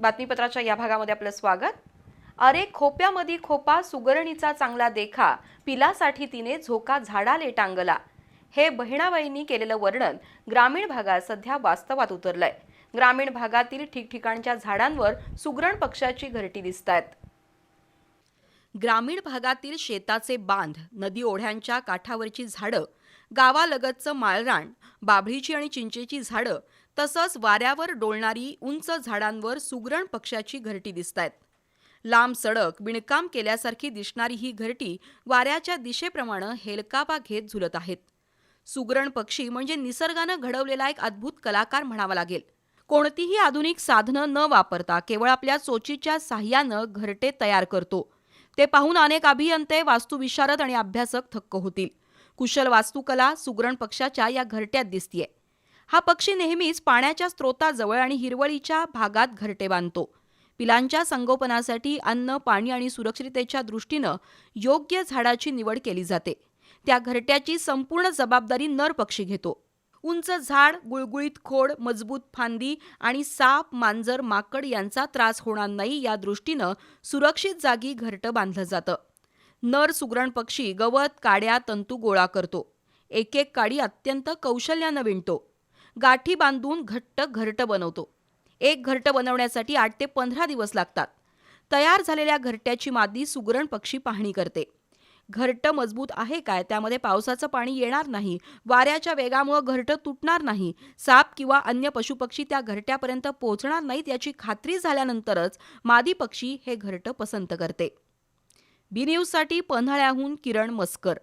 बातमीपत्राच्या या भागामध्ये आपलं स्वागत. अरे खोप्यामध्ये खोपा सुगरणीचा चांगला देखा पिलासाठी तिने झोका झाडाले टांगला. हे बहिणाबाईंनी केलेलं वर्णन ग्रामीण भागात सध्या वास्तवात उतरलंय. ग्रामीण भागातील ठिकठिकाणच्या झाडांवर सुगरण पक्षाची घरटी दिसत आहेत ग्रामीण भागातील शेताचे बांध नदी ओढ्यांच्या काठावरची झाडं गावालगतचं माळरान बाभळीची आणि चिंचेची झाडं तसंच वाऱ्यावर डोलणारी उंच झाडांवर सुगरण पक्ष्याची घरटी दिसत आहेत लांब सडक विणकाम केल्यासारखी दिसणारी ही घरटी वाऱ्याच्या दिशेप्रमाणे हेलकापा घेत झुलत आहेत. सुगरण पक्षी म्हणजे निसर्गानं घडवलेला एक अद्भुत कलाकार म्हणावा लागेल. कोणतीही आधुनिक साधनं न वापरता केवळ आपल्या चोचीच्या साह्यानं घरटे तयार करतो. ते पाहून अनेक अभियंते वास्तुविशारद आणि अभ्यासक थक्क होतील. कुशल वास्तुकला सुगरण पक्षाच्या या घरट्यात दिसतीये. हा पक्षी नेहमीच पाण्याच्या स्रोताजवळ आणि हिरवळीच्या भागात घरटे बांधतो. पिलांच्या संगोपनासाठी अन्न पाणी आणि सुरक्षिततेच्या दृष्टीनं योग्य झाडाची निवड केली जाते. त्या घरट्याची संपूर्ण जबाबदारी नर पक्षी घेतो. उंच झाड गुळगुळीत खोड मजबूत फांदी आणि साप मांजर माकड यांचा त्रास होणार नाही या दृष्टीनं सुरक्षित जागी घरटं बांधलं जातं. नर सुगरण पक्षी गवत काड्या तंतू गोळा करतो. एक एक काडी अत्यंत कौशल्यानं विणतो. गाठी बांधून घट्ट घरटं बनवतो. एक घरटं बनवण्यासाठी आठ ते पंधरा दिवस लागतात. तयार झालेल्या घरट्याची मादी सुगरण पक्षी पाहणी करते. घरटं मजबूत आहे काय? त्यामध्ये पावसाचं पाणी येणार नाही. वाऱ्याच्या वेगामुळे घरटं तुटणार नाही. साप किंवा अन्य पशुपक्षी त्या घरट्यापर्यंत पोहोचणार नाहीत याची खात्री झाल्यानंतरच मादी पक्षी हे घरटं पसंत करते. बी न्यूजसाठी पन्हाळ्याहून किरण मस्कर.